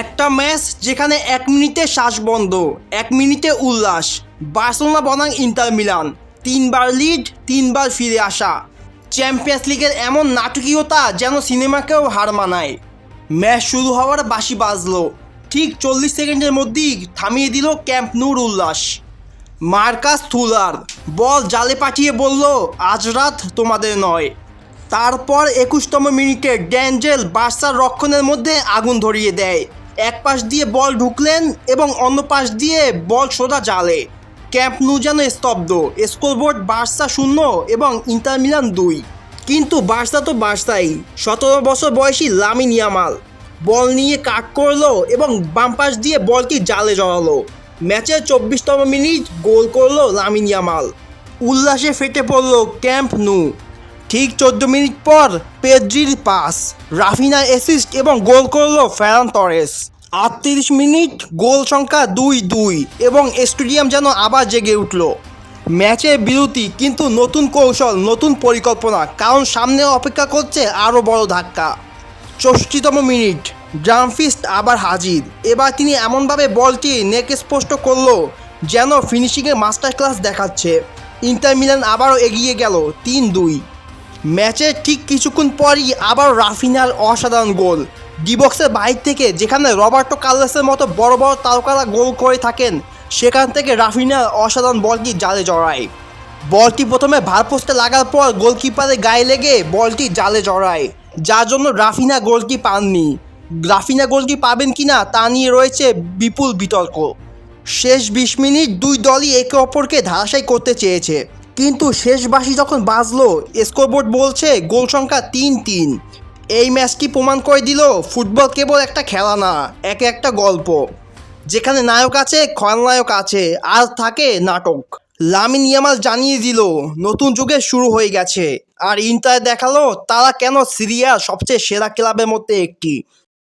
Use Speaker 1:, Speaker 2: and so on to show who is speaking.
Speaker 1: একটা ম্যাচ যেখানে এক মিনিটে শ্বাস বন্ধ, এক মিনিটে উল্লাস। বার্সেলোনা বনাম ইন্টার মিলান, তিনবার লিড, তিনবার ফিরে আসা। চ্যাম্পিয়ন্স লিগের এমন নাটকীয়তা যেন সিনেমাকেও হার মানায়। ম্যাচ শুরু হওয়ার বাঁশি বাজলো, ঠিক চল্লিশ সেকেন্ডের মধ্যেই থামিয়ে দিল ক্যাম্প নূর উল্লাস। মার্কাস থুলার, বল জালে পাঠিয়ে বলল, আজ রাত তোমাদের নয়। তারপর একুশতম মিনিটে ড্যাঞ্জেল বার্সার রক্ষণের মধ্যে আগুন ধরিয়ে দেয়। এক পাশ দিয়ে বল ঢুকলেন এবং অন্য পাশ দিয়ে বল সোজা জালে। ক্যাম্প নু যেন স্তব্ধ, স্কোরবোর্ড বার্সা শূন্য এবং ইন্টার মিলান দুই। কিন্তু বার্সা তো বার্সাই, সতেরো বছর বয়সী লামিন ইয়ামাল। বল নিয়ে কাট করল এবং বাম পাশ দিয়ে বলটি জালে জড়ালো। ম্যাচের চব্বিশতম মিনিট গোল করল লামিন ইয়ামাল। উল্লাসে ফেটে পড়ল ক্যাম্প নু। ঠিক চোদ্দ মিনিট পর পেদ্রির পাস। রাফিনা অ্যাসিস্ট এবং গোল করল ফেরান তরেস। আটত্রিশ মিনিট গোল সংখ্যা দুই দুই এবং স্টেডিয়াম যেন আবার জেগে উঠল। ম্যাচের বিরতি, কিন্তু নতুন কৌশল, নতুন পরিকল্পনা, কারণ সামনে অপেক্ষা করছে আরও বড় ধাক্কা। চৌষট্টিতম মিনিট ড্রামফিস্ট আবার হাজির। এবার তিনি এমনভাবে বলটি নেক স্পষ্ট করল, যেন ফিনিশিংয়ে মাস্টার ক্লাস দেখাচ্ছে। ইন্টার মিলান আবারও এগিয়ে গেল তিন দুই। ম্যাচের ঠিক কিছুক্ষণ পরই আবার রাফিনার অসাধারণ গোল। ডিবক্সের বাইর থেকে যেখানে রবার্টো কার্লোসের মতো বড় বড় তারকারা গোল করে থাকেন, সেখান থেকে রাফিনার অসাধারণ বলটি জালে জড়ায়। বলটি প্রথমে ভার পোস্টে লাগার পর গোলকিপারের গায়ে লেগে বলটি জালে জড়ায়, যার জন্য রাফিনা গোলটি পাননি। রাফিনা গোলটি পাবেন কিনা তা নিয়ে রয়েছে বিপুল বিতর্ক। শেষ বিশ মিনিট দুই দলই একে অপরকে ধারাশায়ী করতে চেয়েছে। কিন্তু শেষ বাসি যখন বাজলো স্কোরবোর্ড বলছে গোল সংখ্যা তিন তিন। এই ম্যাচটি প্রমাণ করে দিল ফুটবল কেবল একটা খেলা না, একে একটা গল্প। যেখানে নায়ক আছে খলনায়ক আছে, আর থাকে নাটক। লামিন ইয়ামাল জানিয়ে দিল, নতুন যুগে শুরু হয়ে গেছে। আর ইন্টার দেখাল তারা কেন সিরিয়ার সবচেয়ে সেরা ক্লাবের মধ্যে একটি।